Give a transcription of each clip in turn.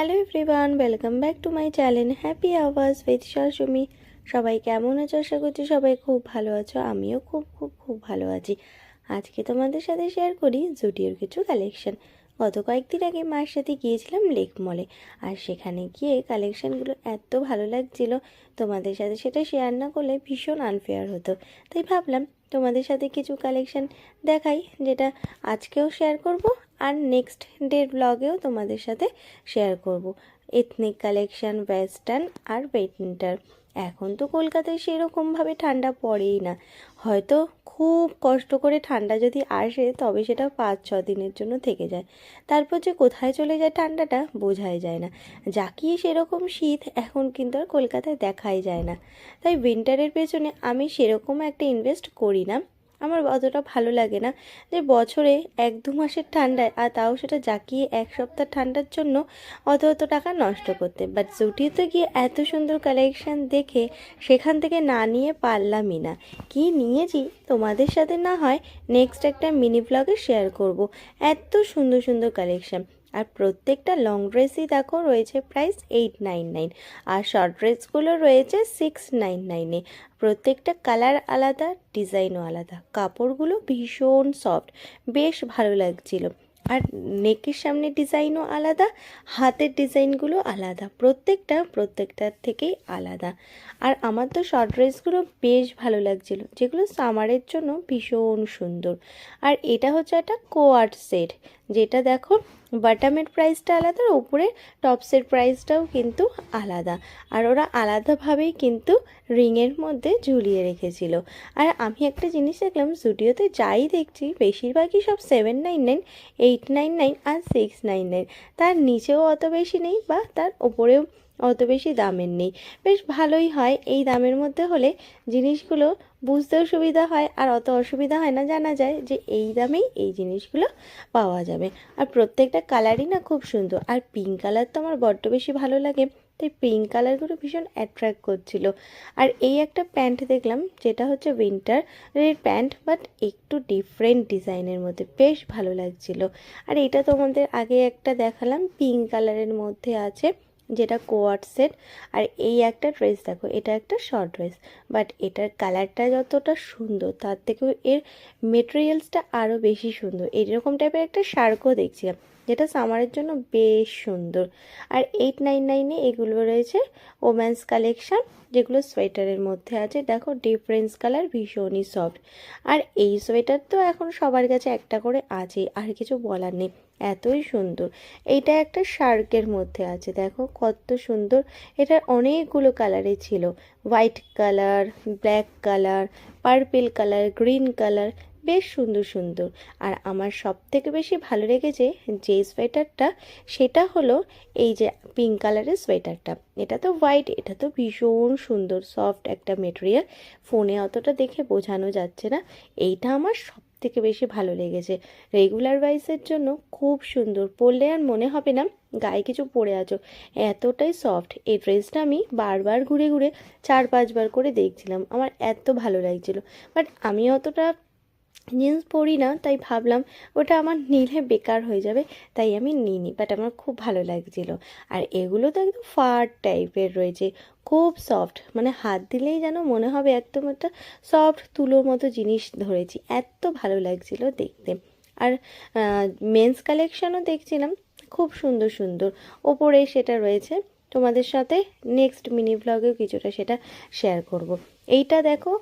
Hello everyone welcome back to my channel happy hours with Shashumi সবাই কেমন আছো? আশা করছি সবাই খুব ভালো আছো। আমিও খুব খুব খুব ভালো আছি। আজকে তোমাদের সাথে শেয়ার করি জুডিওর কিছু কালেকশন গত কয়েকদিন আগে মায়ের সাথে গিয়েছিলাম লেক মলে আর সেখানে গিয়ে কালেকশানগুলো এত ভালো লাগছিল, তোমাদের সাথে সেটা শেয়ার না করলে ভীষণ আনফেয়ার হতো। তাই ভাবলাম তোমাদের সাথে কিছু কালেকশন দেখাই, যেটা আজকেও শেয়ার করব। আর নেক্সট ডের ব্লগেও তোমাদের সাথে শেয়ার করব। এথনিক কালেকশন ওয়েস্টার্ন আর উইন্টার এখন তো কলকাতায় সেরকমভাবে ঠান্ডা পড়েই না। হয়তো খুব কষ্ট করে ঠান্ডা যদি আসে, তবে সেটা পাঁচ ছ দিনের জন্য থেকে যায়। তারপর যে কোথায় চলে যায় ঠান্ডাটা বোঝাই যায় না। জাকিয়ে সেরকম শীত এখন কিন্তু আর কলকাতায় দেখাই যায় না। তাই উইন্টারের পেছনে আমি সেরকম একটা ইনভেস্ট করি না। আমার অতটা ভালো লাগে না। যে বছরে এক দু মাসের ঠান্ডায় আর তাও সেটা জাকিয়ে এক সপ্তাহ ঠান্ডার জন্য অত অত টাকা নষ্ট করতে। বাট জুটিতে গিয়ে এত সুন্দর কালেকশান দেখে সেখান থেকে না নিয়ে পারলামই না। কি নিয়েছি তোমাদের সাথে না হয় নেক্সট একটা মিনি ব্লগে শেয়ার করব। এত সুন্দর সুন্দর কালেকশান আর প্রত্যেকটা লং ড্রেসই দেখো রয়েছে প্রাইস এইট নাইন নাইন আর শর্ট ড্রেসগুলো রয়েছে সিক্স নাইন নাইনে প্রত্যেকটা কালার আলাদা ডিজাইনও আলাদা। কাপড়গুলো ভীষণ সফট বেশ ভালো লাগছিল। আর নেকের সামনে ডিজাইনও আলাদা, হাতের ডিজাইনগুলো আলাদা। প্রত্যেকটা, প্রত্যেকটার থেকেই আলাদা। আর আমার তো শর্ট ড্রেসগুলো বেশ ভালো লাগছিল, যেগুলো সামারের জন্য ভীষণ সুন্দর। আর এটা হচ্ছে একটা কোয়ার্ট সেট যেটা দেখো বাটামের প্রাইসটা আলাদা আর উপরে টপসের প্রাইসটাও কিন্তু আলাদা। আর ওরা আলাদাভাবেই কিন্তু রিংয়ের মধ্যে ঝুলিয়ে রেখেছিল। আর আমি একটা জিনিস দেখলাম স্টুডিওতে যাই দেখছি, বেশিরভাগই সব seven nine nine eight nine nine আর সিক্স নাইন নাইন তার নিচেও অত বেশি নেই বা তার ওপরেও অত বেশি দামের নেই। বেশ ভালোই হয়, এই দামের মধ্যে হলে জিনিসগুলো বুঝতেও সুবিধা হয় আর অত অসুবিধা হয় না জানা যায় যে এই দামেই এই জিনিসগুলো পাওয়া যাবে। আর প্রত্যেকটা কালারই না খুব সুন্দর। আর পিঙ্ক কালার তো আমার বড্ড বেশি ভালো লাগে, তাই পিঙ্ক কালারগুলো ভীষণ অ্যাট্রাক্ট করছিল। আর এই একটা প্যান্ট দেখলাম, যেটা হচ্ছে উইন্টার এর প্যান্ট বাট একটু ডিফারেন্ট ডিজাইনের মধ্যে বেশ ভালো লাগছিল। আর এটা তোমাদের আগে একটা দেখালাম পিঙ্ক কালারের মধ্যে আছে। যেটা কোয়াট সেট। আর এই একটা ড্রেস দেখো, এটা একটা শর্ট ড্রেস, বাট এটার কালারটা যতটা সুন্দর, তার থেকেও এর মেটেরিয়ালসটা আরও বেশি সুন্দর। এইরকম টাইপের একটা শার্কও দেখছিলাম। যেটা সামারের জন্য বেশ সুন্দর। আর এইট নাইন নাইনে এগুলো রয়েছে ওম্যান্স কালেকশান যেগুলো সোয়েটারের মধ্যে আছে। দেখো ডিফারেন্স কালার ভীষণই সফট আর এই সোয়েটার তো এখন সবার কাছে একটা করে আছে আর কিছু বলার নেই। এতই সুন্দর। এইটা একটা শার্কের মধ্যে আছে। দেখো, কত সুন্দর। এটার অনেকগুলো কালারে ছিল। White colour black colour purple colour green colour বেশ সুন্দর সুন্দর। আর আমার সব থেকে বেশি ভালো লেগেছে যে সোয়েটারটা, সেটা হলো এই যে পিঙ্ক কালারের সোয়েটারটা। এটা তো হোয়াইট এটা তো ভীষণ সুন্দর সফট একটা মেটেরিয়াল ফোনে অতটা দেখে বোঝানো যাচ্ছে না। এইটা আমার সব থেকে বেশি ভালো লেগেছে। রেগুলার ওয়াইসের জন্য খুব সুন্দর। পরলে আর মনে হবে না, গায়ে কিছু পরে আছো। এতটাই সফট এই ড্রেসটা আমি বারবার ঘুরে ঘুরে চার, পাঁচবার করে দেখছিলাম। আমার এত ভালো লাগছিল। বাট আমি অতটা জিন্স পরি না, তাই ভাবলাম ওটা আমার নিলে বেকার হয়ে যাবে, তাই আমি নিইনি বাট আমার খুব ভালো লাগছিল আর এগুলো তো একদম ফার টাইপের রয়েছে, খুব সফট মানে হাত দিলেই যেন মনে হবে একদম একটা সফট তুলোর মতো জিনিস ধরেছি, এত ভালো লাগছিল দেখতে আর মেন্স কালেকশনও দেখছিলাম, খুব সুন্দর সুন্দর, ওপরে সেটা রয়েছে, তোমাদের সাথে নেক্সট মিনি ব্লগেও কিছুটা সেটা শেয়ার করব। এইটা দেখো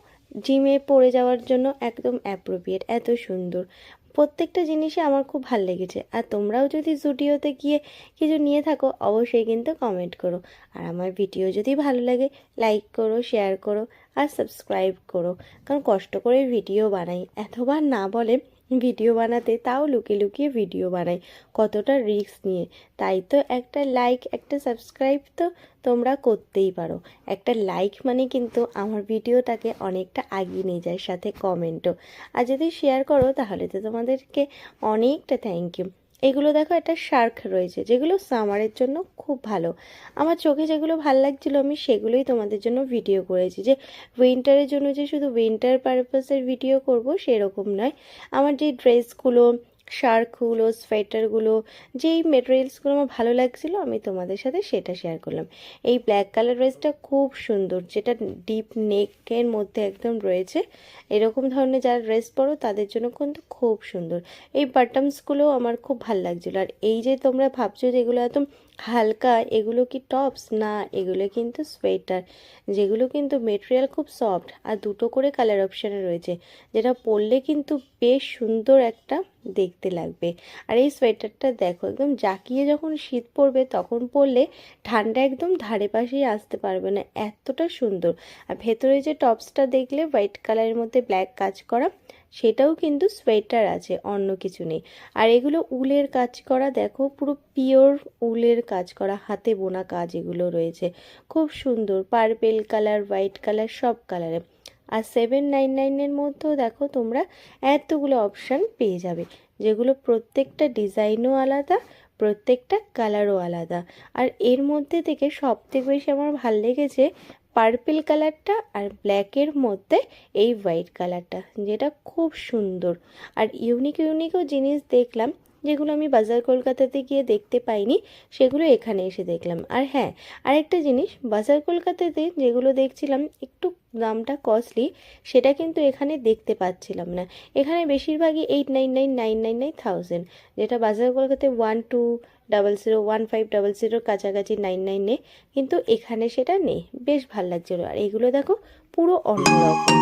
জিমে পড়ে যাওয়ার জন্য একদম অ্যাপ্রোপ্রিয়েট এত সুন্দর। প্রত্যেকটা জিনিসই আমার খুব ভালো লেগেছে। আর তোমরাও যদি জুডিওতে গিয়ে কিছু নিয়ে থাকো, অবশ্যই কিন্তু কমেন্ট করো। আর আমার ভিডিও যদি ভালো লাগে লাইক করো শেয়ার করো, আর সাবস্ক্রাইব করো। কারণ কষ্ট করে ভিডিও বানাই, এতবার না বলে ভিডিও বানাতে, তাও লুকিয়ে লুকিয়ে ভিডিও বানাই কতটা রিস্ক নিয়ে। তাই তো একটা লাইক একটা সাবস্ক্রাইব তো তোমরা করতেই পারো। একটা লাইক মানে কিন্তু আমার ভিডিওটাকে অনেকটা আগিয়ে নিয়ে যায়, সাথে কমেন্টও আর যদি শেয়ার করো, তাহলে তো তোমাদেরকে অনেকটা থ্যাংক ইউ এগুলো দেখো, একটা শার্ক রয়েছে, যেগুলো সামারের জন্য খুব ভালো। আমার চোখে যেগুলো ভালো লাগছিল, আমি সেগুলোই তোমাদের জন্য ভিডিও করেছি যে উইন্টারের জন্য যে শুধু উইন্টার পারপাসের ভিডিও করব সেরকম নয়। আমার যে ড্রেসগুলো শার্কগুলো, সোয়েটারগুলো, যেই মেটেরিয়ালসগুলো আমার ভালো লাগছিল, আমি তোমাদের সাথে সেটা শেয়ার করলাম। এই ব্ল্যাক কালার ড্রেসটা খুব সুন্দর, যেটা ডিপ নেকের মধ্যে একদম রয়েছে। এরকম ধরনের যারা ড্রেস পরো, তাদের জন্য কিন্তু খুব সুন্দর। এই বাটমসগুলো আমার খুব ভালো লাগছিল। আর এই যে তোমরা ভাবছ যে এগুলো একদম হালকা, এগুলো কি টপস? না, এগুলো কিন্তু সোয়েটার, যেগুলো কিন্তু মেটেরিয়াল খুব সফট। আর দুটো করে কালার অপশানে রয়েছে, যেটা পরলে কিন্তু বেশ সুন্দর একটা দেখতে লাগবে। আর এই সোয়েটারটা দেখো, একদম জাকিয়ে যখন শীত পড়বে, তখন পরলে ঠান্ডা একদম ধারে পাশেই আসতে পারবে না, এতটা সুন্দর। আর ভেতরে যে টপসটা দেখলে, হোয়াইট কালারের মধ্যে ব্ল্যাক কাজ করা সেটাও কিন্তু সোয়েটার আছে, অন্য কিছু নেই। আর এগুলো উলের কাজ করা, দেখো, পুরো পিওর উলের কাজ করা, হাতে বোনা কাজ এগুলো রয়েছে। খুব সুন্দর, পার্পেল কালার, হোয়াইট কালার, সব কালারে আর সেভেন নাইন নাইনের মধ্যেও দেখো তোমরা এতগুলো অপশান পেয়ে যাবে, যেগুলো প্রত্যেকটা ডিজাইনও আলাদা, প্রত্যেকটা কালারও আলাদা। আর এর মধ্যে থেকে সব থেকে বেশি আমার ভালো লেগেছে পার্পেল কালারটা আর ব্ল্যাকের মধ্যে এই হোয়াইট কালারটা যেটা খুব সুন্দর। আর ইউনিক ইউনিকও জিনিস দেখলাম যেগুলো আমি বাজার কলকাতাতে গিয়ে দেখতে পাইনি, সেগুলো এখানে এসে দেখলাম। আর হ্যাঁ আরেকটা জিনিস, বাজার কলকাতাতে যেগুলো দেখছিলাম, একটু দামটা কস্টলি সেটা কিন্তু এখানে দেখতে পাচ্ছিলাম না। এখানে বেশিরভাগই eight nine nine nine nine nine thousand যেটা বাজার কলকাতায় one two double zero one five double জিরোর কাছাকাছি নাইন নাইনে কিন্তু এখানে সেটা নেই। বেশ ভালো লাগছিল। আর এগুলো দেখো, পুরো অন্যরকম।